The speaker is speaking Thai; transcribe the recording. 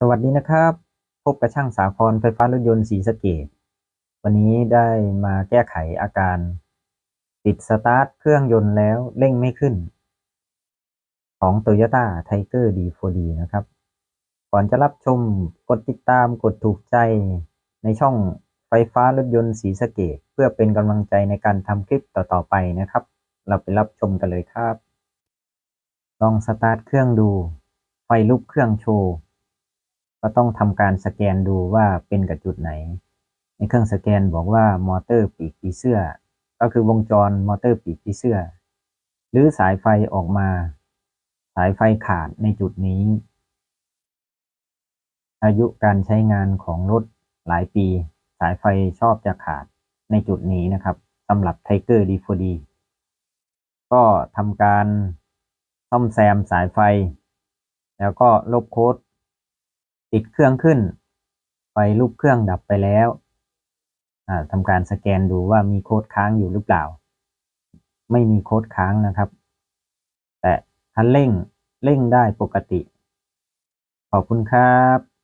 สวัสดีนะครับ พบกับช่างสาครไฟฟ้ารถยนต์ศรีสเกดวันนี้ได้มาแก้ไขอาการ ติดสตาร์ทเครื่องยนต์แล้วเร่งไม่ขึ้น ของ Toyota Tiger D4D นะครับ ก่อนจะรับชมกดติดตามกดถูกใจในช่องไฟฟ้ารถยนต์ศรีสเกดเพื่อเป็นกำลังใจในการทำคลิปต่อๆไปนะครับ เราไปรับชมกันเลยครับ ลองสตาร์ทเครื่องดู ไฟลุกเครื่องโชว์ ก็ต้องทำการสแกนดูว่าเป็นกับจุดไหน ในเครื่องสแกนบอกว่ามอเตอร์ปีกผีเสื้อ ก็คือวงจรมอเตอร์ปีกผีเสื้อ หรือสายไฟออกมา สายไฟขาดในจุดนี้ อายุการใช้งานของรถหลายปี สายไฟชอบจะขาดในจุดนี้นะครับสำหรับ Tiger D4D ก็ทำการซ่อมแซมสายไฟ แล้วก็ลบโค้ด ติดเครื่องขึ้น ไฟลูกเครื่องดับไปแล้วทำการสแกนดูว่ามีโค้ดค้างอยู่หรือเปล่า ไม่มีโค้ดค้างนะครับ แต่คันเร่งเร่งได้ปกติ ขอบคุณครับ